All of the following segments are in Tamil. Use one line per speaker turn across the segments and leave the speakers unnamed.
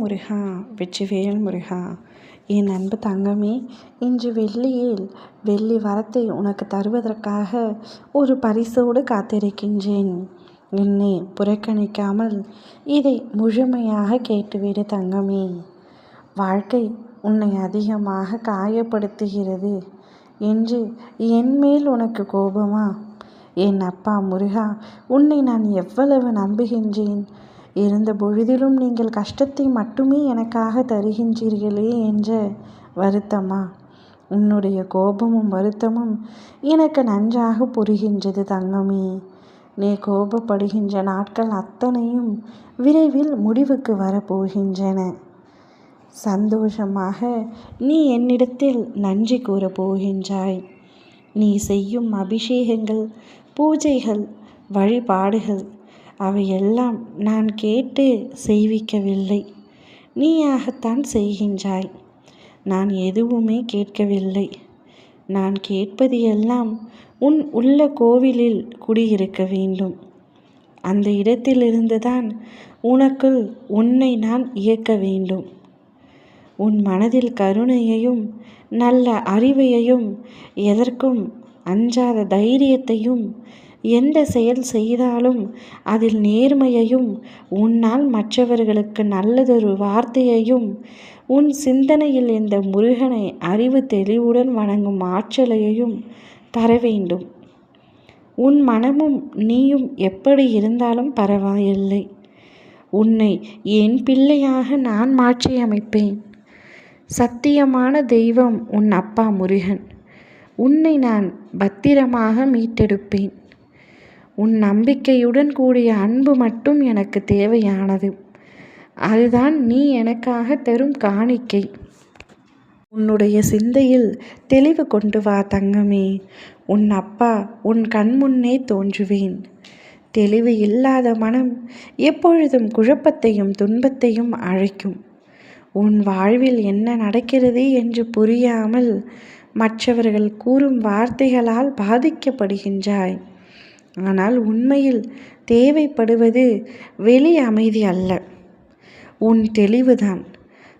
முருகா வெற்றிவேல் முருகா. என் அன்பு தங்கமே இன்று வெள்ளியில் வெள்ளி வரத்தை உனக்கு தருவதற்காக ஒரு பரிசோடு காத்திருக்கின்றேன். என்னை புறக்கணிக்காமல் இதை முழுமையாக கேட்டுவிடு தங்கமே. வாழ்க்கை உன்னை அதிகமாக காயப்படுத்துகிறது என்று என் மேல் உனக்கு கோபமா? என் அப்பா முருகா உன்னை நான் எவ்வளவு நம்புகின்றேன்? இருந்த பொழுதிலும் நீங்கள் கஷ்டத்தை மட்டுமே எனக்காக தருகின்றீர்களே என்ற வருத்தமா? உன்னுடைய கோபமும் வருத்தமும் எனக்கு நன்றாக புரிகின்றது தங்கமே. நீ கோபப்படுகின்ற நாட்கள் அத்தனையும் விரைவில் முடிவுக்கு வரப்போகின்றன. சந்தோஷமாக நீ என்னிடத்தில் நன்றி கூறப் போகின்றாய். நீ செய்யும் அபிஷேகங்கள் பூஜைகள் வழிபாடுகள் அவையெல்லாம் நான் கேட்டு செய்விக்கவில்லை. நீயாகத்தான் செய்கின்றாய். நான் எதுவுமே கேட்கவில்லை. நான் கேட்பது எல்லாம் உன் உள்ள கோவிலில் குடியிருக்க வேண்டும். அந்த இடத்திலிருந்துதான் உனக்குள் உன்னை நான் இயக்க வேண்டும். உன் மனதில் கருணையையும் நல்ல அறிவையையும் எதற்கும் அஞ்சாத தைரியத்தையும் எந்த செயல் செய்தாலும் அதில் நேர்மையையும் உன்னால் மற்றவர்களுக்கு நல்லதொரு வார்த்தையையும் உன் சிந்தனையில் இந்த முருகனை அறிவு தெளிவுடன் வணங்கும் ஆற்றலையையும் தர வேண்டும். உன் மனமும் நீயும் எப்படி இருந்தாலும் பரவாயில்லை. உன்னை என் பிள்ளையாக நான் மாற்றி அமைப்பேன் சத்தியமான தெய்வம் உன் அப்பா முருகன். உன்னை நான் பத்திரமாக மீட்டெடுப்பேன். உன் நம்பிக்கையுடன் கூடிய அன்பு மட்டும் எனக்கு தேவையானது. அதுதான் நீ எனக்காக தரும் காணிக்கை. உன்னுடைய சிந்தையில் தெளிவு கொண்டு வா தங்கமே. உன் அப்பா உன் கண்முன்னே தோன்றுவேன். தெளிவு இல்லாத மனம் எப்பொழுதும் குழப்பத்தையும் துன்பத்தையும் அழைக்கும். உன் வாழ்வில் என்ன நடக்கிறது என்று புரியாமல் மற்றவர்கள் கூறும் வார்த்தைகளால் பாதிக்கப்படுகின்றாய். ஆனால் உண்மையில் தேவைப்படுவது வெளி அமைதி அல்ல. உன் தெளிவுதான்.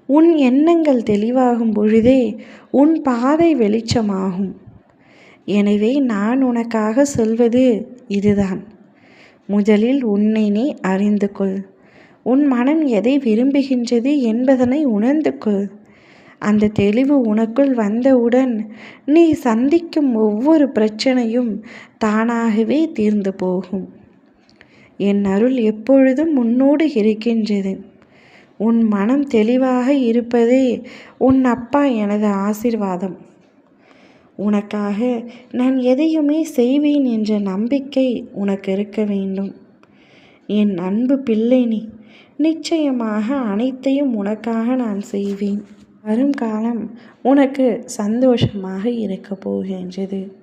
உன் எண்ணங்கள் தெளிவாகும் பொழுதே உன் பாதை வெளிச்சமாகும். எனவே நான் உனக்காக சொல்வது இதுதான். முதலில் உன்னை நீ அறிந்து கொள். உன் மனம் எதை விரும்புகின்றது என்பதனை உணர்ந்து கொள். அந்த தெளிவு உனக்குள் வந்தவுடன் நீ சந்திக்கும் ஒவ்வொரு பிரச்சனையும் தானாகவே தீர்ந்து போகும். என் அருள் எப்பொழுதும் உன்னோடு இருக்கின்றது. உன் மனம் தெளிவாக இருப்பதே உன் அப்பா எனது ஆசிர்வாதம். உனக்காக நான் எதையுமே செய்வேன் என்ற நம்பிக்கை உனக்கு இருக்க வேண்டும். என் அன்பு பிள்ளை நீ. நிச்சயமாக அனைத்தையும் உனக்காக நான் செய்வேன். வருங்காலம் உனக்கு சந்தோஷமாக இருக்க போகின்றது.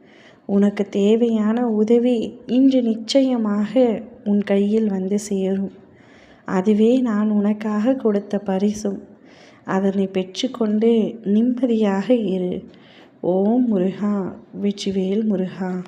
உனக்கு தேவையான உதவி இன்று நிச்சயமாக உன் கையில் வந்து சேரும். அதுவே நான் உனக்காக கொடுத்த பரிசும். அதனை பெற்றுக்கொண்டு நிம்மதியாக இரு. ஓம் முருகா வெற்றிவேல் முருகா.